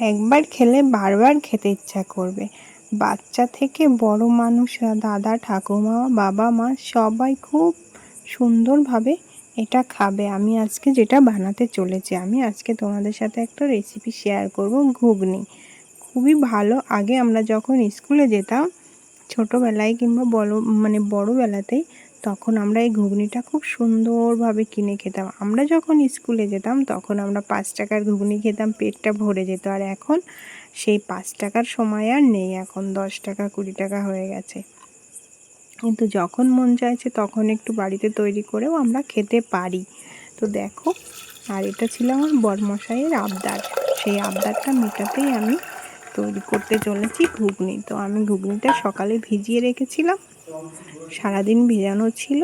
একবার খেলে বারবার খেতে ইচ্ছা করবে। বাচ্চা থেকে বড় মানুষরা, দাদা, ঠাকুমা, বাবা, মা সবাই খুব সুন্দরভাবে এটা খাবে। আমি আজকে যেটা বানাতে চলেছি, আমি আজকে তোমাদের সাথে একটা রেসিপি শেয়ার করব ঘুগনি। খুবই ভালো। আগে আমরা যখন স্কুলে যেতাম, ছোটোবেলায় কিংবা বড় মানে বড়োবেলাতেই তখন আমরা এই ঘুগনিটা খুব সুন্দরভাবে কিনে খেতাম। আমরা যখন স্কুলে যেতাম, তখন আমরা পাঁচ টাকার ঘুগনি খেতাম, পেটটা ভরে যেত। আর এখন সেই পাঁচ টাকার সময় আর নেই। এখন দশ টাকা, কুড়ি টাকা হয়ে গেছে। কিন্তু যখন মন চাইছে, তখন একটু বাড়িতে তৈরি করেও আমরা খেতে পারি। তো দেখো, আর এটা ছিল আমার বরমশাইয়ের আবদার। সেই আবদারটা মেটাতেই আমি তৈরি করতে চলেছি ঘুগনি। তো আমি ঘুগনিটা সকালে ভিজিয়ে রেখেছিলাম। সারাদিন ভেজানো ছিল।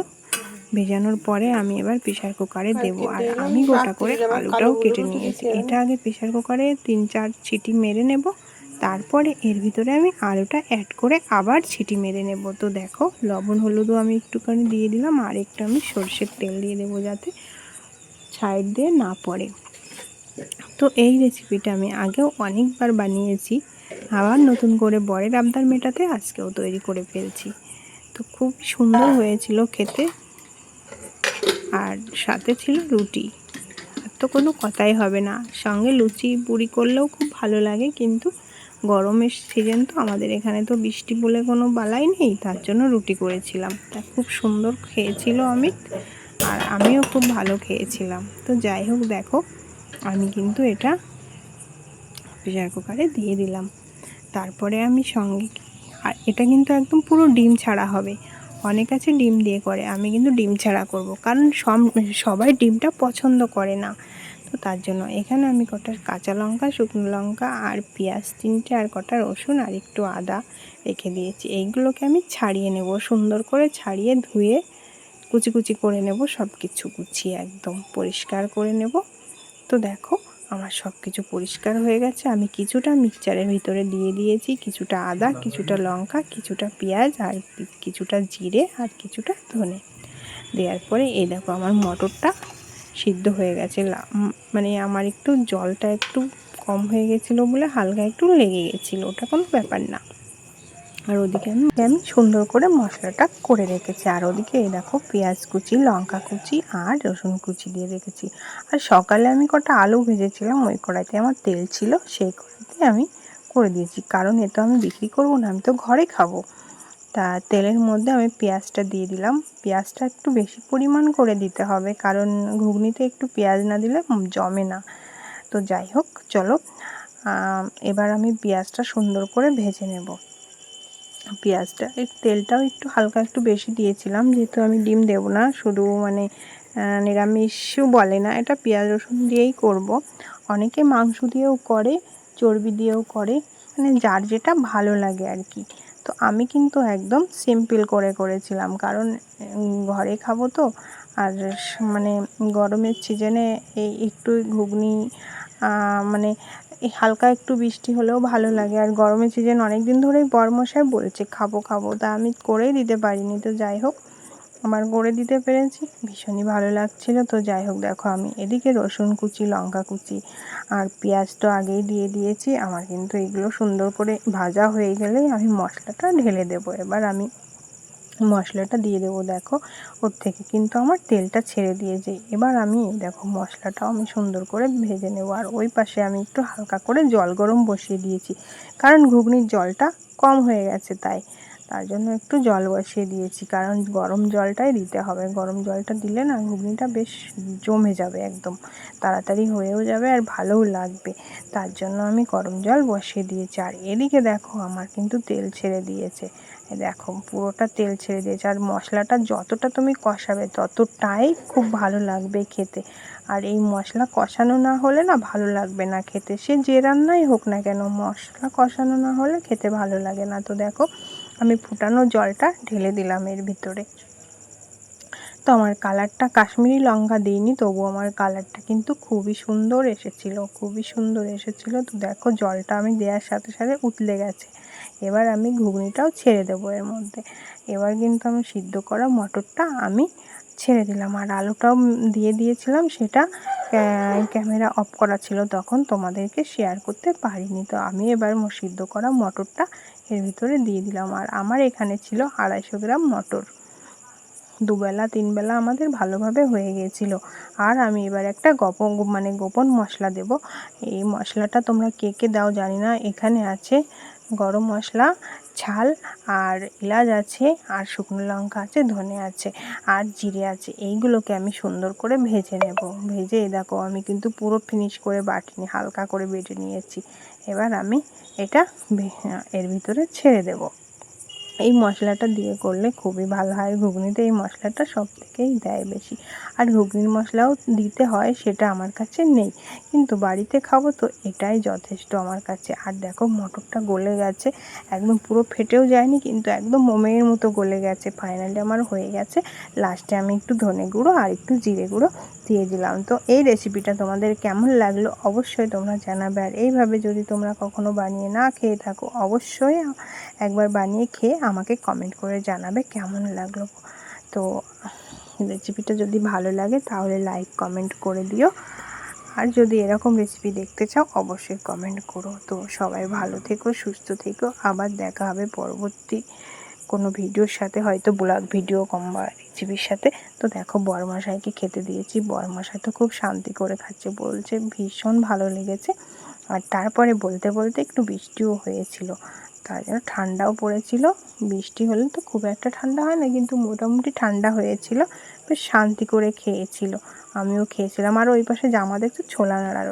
ভেজানোর পরে আমি এবার প্রেশার কুকারে দেবো। আর আমি গোটা করে আলুটাও কেটে নিয়েছি। এটা আগে প্রেশার কুকারে তিন চার ছিটি মেরে নেব। তারপরে এর ভিতরে আমি আলুটা অ্যাড করে আবার ছিটি মেরে নেব। তো দেখো লবণ হলুদও আমি একটুখানি দিয়ে দিলাম। আর একটু আমি সর্ষের তেল দিয়ে দেবো যাতে সাইড দিয়ে না পড়ে। তো এই রেসিপিটা আমি আগেও অনেকবার বানিয়েছি। আবার নতুন করে বরের আবদার মেটাতে আজকেও তৈরি করে ফেলছি। তো খুব সুন্দর হয়েছিল খেতে। আর সাথে ছিল রুটি। তো কোনো কথাই হবে না। সঙ্গে লুচি পুরি করলেও খুব ভালো লাগে, কিন্তু গরমের সিজন তো আমাদের এখানে তো বৃষ্টি বলে কোনো বালাই নেই, তার জন্য রুটি করেছিলাম। তা খুব সুন্দর খেয়েছিল অমিত, আর আমিও খুব ভালো খেয়েছিলাম। তো যাই হোক, দেখো আমি কিন্তু এটা প্রেশার কুকারে দিয়ে দিলাম। তারপরে আমি সঙ্গে আর এটা কিন্তু একদম পুরো ডিম ছাড়া হবে। অনেক আছে ডিম দিয়ে করে, আমি কিন্তু ডিম ছাড়া করব। কারণ সব সবাই ডিমটা পছন্দ করে না। তো তার জন্য এখানে আমি কটা কাঁচা লঙ্কা, শুকনো লঙ্কা আর পেঁয়াজ তিনটে আর কটা রসুন আর একটু আদা রেখে দিয়েছি। এইগুলোকে আমি ছাড়িয়ে নেব, সুন্দর করে ছাড়িয়ে ধুয়ে কুচি কুচি করে নেব সব কিছু গুছিয়ে একদম পরিষ্কার করে নেব। তো দেখো, আমার সব কিছু পরিষ্কার হয়ে গেছে। আমি কিছুটা মিক্সচারের ভিতরে দিয়ে দিয়েছি, কিছুটা আদা, কিছুটা লঙ্কা, কিছুটা পেঁয়াজ, আর কিছুটা জিরে, আর কিছুটা ধনে। দেওয়ার পরে এই দেখো, আমার মটরটা সিদ্ধ হয়ে গেছে। মানে আমার একটু জলটা একটু কম হয়ে গেছিল বলে হালকা একটু লেগে গেছিল। ওটা কোনো ব্যাপার না। আর ওদিকে আমি আমি সুন্দর করে মশলাটা করে রেখেছি। আর ওদিকে এই দেখো পেঁয়াজ কুচি, লঙ্কা কুচি আর রসুন কুচি দিয়ে রেখেছি। আর সকালে আমি কটা আলু ভেজেছিলাম, ওই কড়াইতে আমার তেল ছিল, সেই কড়াইতে আমি করে দিয়েছি। কারণ এ তো আমি বিক্রি করব না, আমি তো ঘরে খাব। তা তেলের মধ্যে আমি পেঁয়াজটা দিয়ে দিলাম। পেঁয়াজটা একটু বেশি পরিমাণ করে দিতে হবে, কারণ ঘুগনিতে একটু পেঁয়াজ না দিলে জমে না। তো যাই হোক, চলো এবার আমি পেঁয়াজটা সুন্দর করে ভেজে নেব। পেঁয়াজটা। এই তেলটাও একটু হালকা একটু বেশি দিয়েছিলাম, যেহেতু আমি ডিম দেব না, শুধু মানে নিরামিষও বলে না, এটা পেঁয়াজ রসুন দিয়েই করব। অনেকে মাংস দিয়েও করে, চর্বি দিয়েও করে মানে যার যেটা ভালো লাগে আর কি। তো আমি কিন্তু একদম সিম্পল করে করেছিলাম, কারণ ঘরে খাব তো, আর মানে গরমের সিজনে এই একটু ঘুগনি মানে হালকা একটু বৃষ্টি হলেও ভালো লাগে। আর গরমের সিজন অনেক দিন ধরেই বরমশাই বলছে, খাব খাব। তা আমি করেই দিতে পারিনি। তো যাই হোক, আমার করে দিতে পেরেছি। ভীষণই ভালো লাগছিল। তো যাই হোক, দেখো আমি এদিকে রসুন কুচি, লঙ্কা কুচি আর পেঁয়াজ তো আগেই দিয়ে দিয়েছি। আমার কিন্তু এগুলো সুন্দর করে ভাজা হয়ে গেলেই আমি মশলাটা ঢেলে দেবো। এবার আমি মশলাটা দিয়ে দেবো, দেখো। ওর থেকে কিন্তু আমার তেলটা ছেড়ে দিয়েছে। এবার আমি, দেখো, মশলাটাও আমি সুন্দর করে ভেজে নেব। আর ওই পাশে আমি একটু হালকা করে জল গরম বসিয়ে দিয়েছি। কারণ ঘুগনির জলটা কম হয়ে গেছে তাই। তার জন্য একটু জল বসিয়ে দিয়েছি। কারণ গরম জলটাই দিতে হবে। গরম জলটা দিলে না, ঘুগনিটা বেশ জমে যাবে একদম। তাড়াতাড়ি হয়েও যাবে আর ভালোও লাগবে। তার জন্য আমি গরম জল বসিয়ে দিয়েছি। আর এদিকে দেখো, আমার কিন্তু তেল ছেড়ে দিয়েছে। দেখো, পুরোটা তেল ছেড়ে দিয়েছে। আর মশলাটা যতটা তুমি কষাবে, ততটাই খুব ভালো লাগবে খেতে। আর এই মশলা কষানো না হলে না ভালো লাগবে না খেতে। সে যে রান্নাই হোক না কেন, মশলা কষানো না হলে খেতে ভালো লাগে না। তো দেখো, আমি ফুটানো জলটা ঢেলে দিলাম এর ভিতরে। তো আমার কালারটা কাশ্মীরি লঙ্কা দিইনি, তবু আমার কালারটা কিন্তু খুবই সুন্দর এসেছিল, খুবই সুন্দর এসেছিল। তো দেখো, জলটা আমি দেওয়ার সাথে সাথে উতলে গেছে। এবার আমি ঘুগনিটাও ছেড়ে দেবো এর মধ্যে। এবার কিন্তু আমি সিদ্ধ করা মটরটা আমি ছেড়ে দিলাম। আর আলুটাও দিয়ে দিয়েছিলাম, সেটা ক্যামেরা অফ করা ছিল, তখন তোমাদেরকে শেয়ার করতে পারিনি। তো আমি এবার সিদ্ধ করা মটরটা এর ভিতরে দিয়ে দিলাম। আর আমার এখানে ছিল আড়াইশো গ্রাম মটর। দুবেলা, তিনবেলা আমাদের ভালোভাবে হয়ে গিয়েছিল আর আমি এবার একটা গোপন মানে গোপন মশলা দেব। এই মশলাটা তোমরা কে কে দাও জানি না। এখানে আছে গরম মশলা, ঝাল আর এলাচ আছে আর শুকনো লঙ্কা আছে, ধনে আছে আর জিরে আছে। এইগুলোকে আমি সুন্দর করে ভেজে নেব। ভেজে দেখো, আমি কিন্তু পুরো ফিনিশ করে বাটিনি হালকা করে বেটে নিয়েছি। এবার আমি এটা এর ভিতরে ছেড়ে দেবো। এই মশলাটা দিয়ে করলে খুবই ভালো হয়। ঘুগনিতে এই মশলাটা সব থেকেই দেয় বেশি। আর ঘুগনির মশলাও দিতে হয়, সেটা আমার কাছে নেই। কিন্তু বাড়িতে খাব তো এটাই যথেষ্ট আমার কাছে। আর দেখো মটরটা গলে গেছে। একদম পুরো ফেটেও যায়নি, কিন্তু একদম মোমের মতো গলে গেছে। ফাইনালি আমার হয়ে গেছে। লাস্টে আমি একটু ধনে গুঁড়ো আর একটু জিরে গুঁড়ো দিয়ে দিলাম। তো এই রেসিপিটা তোমাদের কেমন লাগল অবশ্যই তোমরা জানাবে। আর এইভাবে যদি তোমরা কখনো বানিয়ে না খেয়ে থাকো, অবশ্যই একবার বানিয়ে খেয়ে আমাকে কমেন্ট করে জানাবে কেমন লাগল। তো রেসিপিটা যদি ভালো লাগে তাহলে লাইক কমেন্ট করে দিও। আর যদি এরকম রেসিপি দেখতে চাও, অবশ্যই কমেন্ট করো। তো সবাই ভালো থেকো, সুস্থ থেকো। আবার দেখা হবে পরবর্তী কোনো ভিডিওর সাথে, হয়তো ব্লগ ভিডিও কমবা রেসিপির সাথে। তো দেখো, বরমশাইকে খেতে দিয়েছি। বরমশাই তো খুব শান্তি করে খাচ্ছে, বলছে ভীষণ ভালো লেগেছে। আর তারপরে বলতে বলতে একটু বৃষ্টিও হয়েছিল। তার জন্য ঠান্ডাও পড়েছিল। বৃষ্টি হলে তো খুব একটা ঠান্ডা হয় না, কিন্তু মোটামুটি ঠান্ডা হয়েছিল। বেশ শান্তি করে খেয়েছিল। আমিও খেয়েছিলাম। আর ওই পাশে জামা দেখছ ছোলা নাড়া